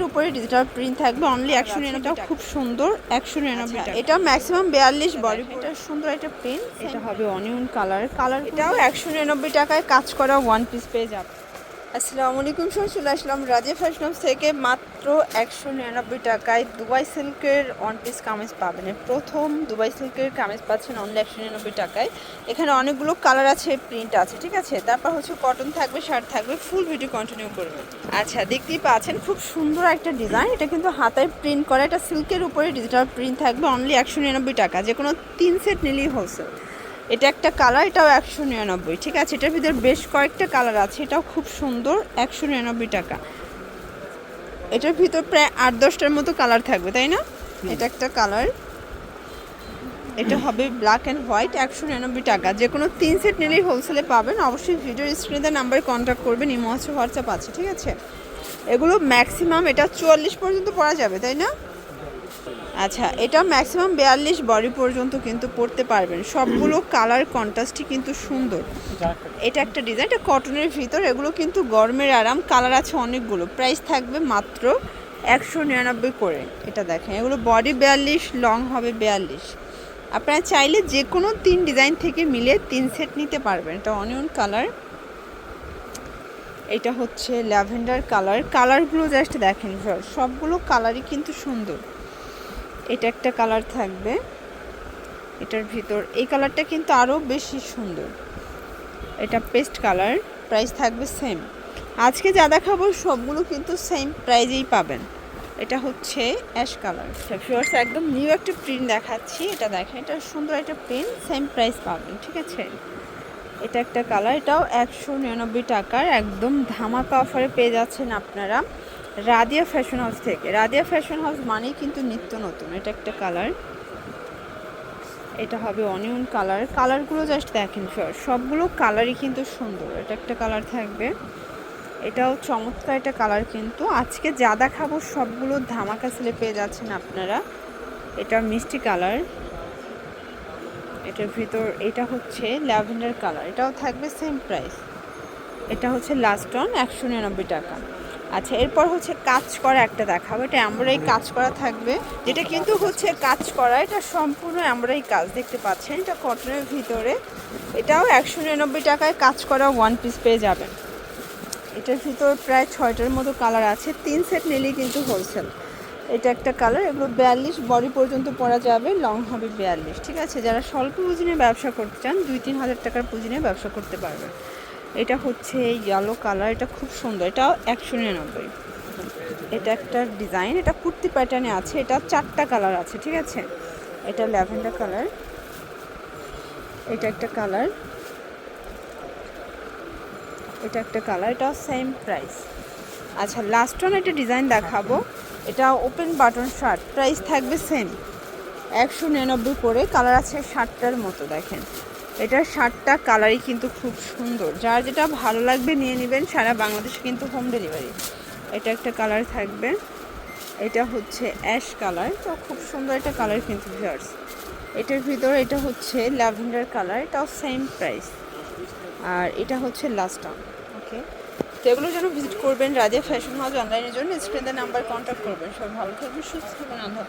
সিল্কের উপরে digital print থাকবে অনলি একশো নিরানব্বই। খুব সুন্দর একশো নিরানব্বই টাকা। এটা ম্যাক্সিমাম বিয়াল্লিশ বডি এটা সুন্দর একটা প্রিন্ট এটা হবে অনিয়ন কালার কালার এটাও একশো নিরানব্বই টাকায় কাজ করা ওয়ান পিস পেয়ে যাবে। আসসালামু আলাইকুম সব চলে আসলাম রাজে ফ্যাশন থেকে মাত্র একশো নিরানব্বই টাকায় দুবাই সিল্কের ওয়ান পিস কামিজ পাবেন। প্রথম দুবাই সিল্কের কামিজ পাচ্ছেন অনলি একশো নিরানব্বই টাকায়। এখানে অনেকগুলো কালার আছে প্রিন্ট আছে, ঠিক আছে? তারপর হচ্ছে কটন থাকবে শার্ট থাকবে ফুল ভিডিও কন্টিনিউ করবে। আচ্ছা দেখতেই পাচ্ছেন খুব সুন্দর একটা ডিজাইন এটা কিন্তু হাতায় প্রিন্ট করা, এটা সিল্কের উপরে ডিজিটাল প্রিন্ট থাকবে অনলি একশো নিরানব্বই টাকা। যে কোনো তিন সেট নিলেই হোলসেল এটা একটা কালার এটাও একশো নিরানব্বই। ঠিক আছে এটার ভিতরে বেশ কয়েকটা কালার আছে এটাও খুব সুন্দর একশো নিরানব্বই টাকা। এটার ভিতর প্রায় আট দশটার মতো কালার থাকবে তাই না? এটা একটা কালার। এটা হবে ব্ল্যাক অ্যান্ড হোয়াইট একশো নিরানব্বই টাকা। যে কোনো তিন সেট নিলেই হোলসেলে পাবেন। অবশ্যই ভিডিও স্ক্রিনে নাম্বারে কন্ট্যাক্ট করবেন ইমো আছে হোয়াটসঅ্যাপ আছে ঠিক আছে? এগুলো ম্যাক্সিমাম এটা চুয়াল্লিশ পর্যন্ত পরা যাবে তাই না? আচ্ছা এটা ম্যাক্সিমাম বিয়াল্লিশ বডি পর্যন্ত কিন্তু পড়তে পারবেন। সবগুলো কালার কন্ট্রাস্টই কিন্তু সুন্দর। এটা একটা ডিজাইন এটা কটনের ভিতর, এগুলো কিন্তু গরমের আরাম কালার আছে অনেকগুলো। প্রাইস থাকবে মাত্র একশো নিরানব্বই করে। এটা দেখেন, এগুলো বডি বিয়াল্লিশ লং হবে বিয়াল্লিশ। আপনারা চাইলে যে কোনো তিন ডিজাইন থেকে মিলে তিন সেট নিতে পারবেন। এটা অনিয়ন কালার এটা হচ্ছে ল্যাভেন্ডার কালার কালারগুলো জাস্ট দেখেন সব- সবগুলো কালারই কিন্তু সুন্দর। এটা একটা কালার থাকবে। এটার ভিতর, এই কালারটা কিন্তু আরও বেশি সুন্দর। এটা পেস্ট কালার, প্রাইস থাকবে সেম আজকে যা দেখাবো সবগুলো কিন্তু সেম প্রাইজেই পাবেন। এটা হচ্ছে অ্যাশ কালার ফিওর্স একদম নিউ একটা প্রিন্ট দেখাচ্ছি। এটা দেখেন, এটা সুন্দর একটা প্রিন্ট সেম প্রাইস পাবেন, ঠিক আছে? এটা একটা কালার এটাও একশো নিরানব্বই টাকার, একদম ধামাকা অফারে পেয়ে যাচ্ছেন আপনারা। রাদিয়া ফ্যাশন হাউস থেকে। রাদিয়া ফ্যাশন হাউস মানেই কিন্তু নিত্য নতুন। এটা একটা কালার এটা হবে অনিয়ন কালার কালারগুলো জাস্ট দেখেন সব- সবগুলো কালারই কিন্তু সুন্দর। এটা একটা কালার থাকবে। এটাও চমৎকার একটা কালার কিন্তু। আজকে যা দেখাবো সবগুলো ধামাকা সেলে পেয়ে যাচ্ছেন আপনারা। এটা মিষ্টি কালার এটার ভিতর, এটা হচ্ছে ল্যাভেন্ডার কালার এটাও থাকবে সেম প্রাইস এটা হচ্ছে লাস্ট অন একশো নিরানব্বই টাকা। আচ্ছা এরপর হচ্ছে কাজ করা একটা দেখাবো। এটা আমরাই কাজ করা থাকবে। যেটা কিন্তু হচ্ছে কাজ করা, এটা সম্পূর্ণ আমরাই কাজ, দেখতে পাচ্ছেন। এটা কটনের ভিতরে। এটাও একশো নিরানব্বই টাকায় কাজ করা ওয়ান পিস পেয়ে যাবেন। এটার ভিতর প্রায় ছয়টার মতো কালার আছে। তিন সেট নিলেই কিন্তু হোলসেল এটা একটা কালার এগুলো বিয়াল্লিশ বডি পর্যন্ত পরা যাবে লং হবে বিয়াল্লিশ। ঠিক আছে, যারা স্বল্প পুঁজি নিয়ে ব্যবসা করতে চান দুই তিন হাজার টাকার পুঁজি নিয়ে ব্যবসা করতে পারবেন। এটা হচ্ছে ইয়েলো কালার এটা খুব সুন্দর, এটাও একশো নিরানব্বই। এটা একটা ডিজাইন এটা কুর্তি প্যাটার্নে আছে, এটা চারটা কালার আছে, ঠিক আছে? এটা ল্যাভেন্ডার কালার এটা একটা কালার এটা একটা কালার এটা সেম প্রাইস আচ্ছা লাস্ট ওয়ান একটা ডিজাইন দেখাবো, এটা ওপেন বাটন শার্ট প্রাইস থাকবে সেম একশো নিরানব্বই করে কালার আছে শার্টটার মতো, দেখেন। এটার শার্টটা কালারই কিন্তু খুব সুন্দর। যার যেটা ভালো লাগবে নিয়ে নেবেন, সারা বাংলাদেশে কিন্তু হোম ডেলিভারি এটা একটা কালার থাকবে। এটা হচ্ছে অ্যাশ কালার তো খুব সুন্দর একটা কালার কিন্তু ভিউয়ার্স এটার ভিতর এটা হচ্ছে ল্যাভেন্ডার কালার এটাও সেম প্রাইস আর এটা হচ্ছে লাস্ট টাউন ওকে তো এগুলোর জন্য ভিজিট করবেন, রাজা ফ্যাশন হাউস অনলাইনের জন্য। স্ক্রিনের নাম্বার কন্ট্যাক্ট করবেন। সব ভালো থাকবেন, সুস্থ থাকবেন, আল্লাহ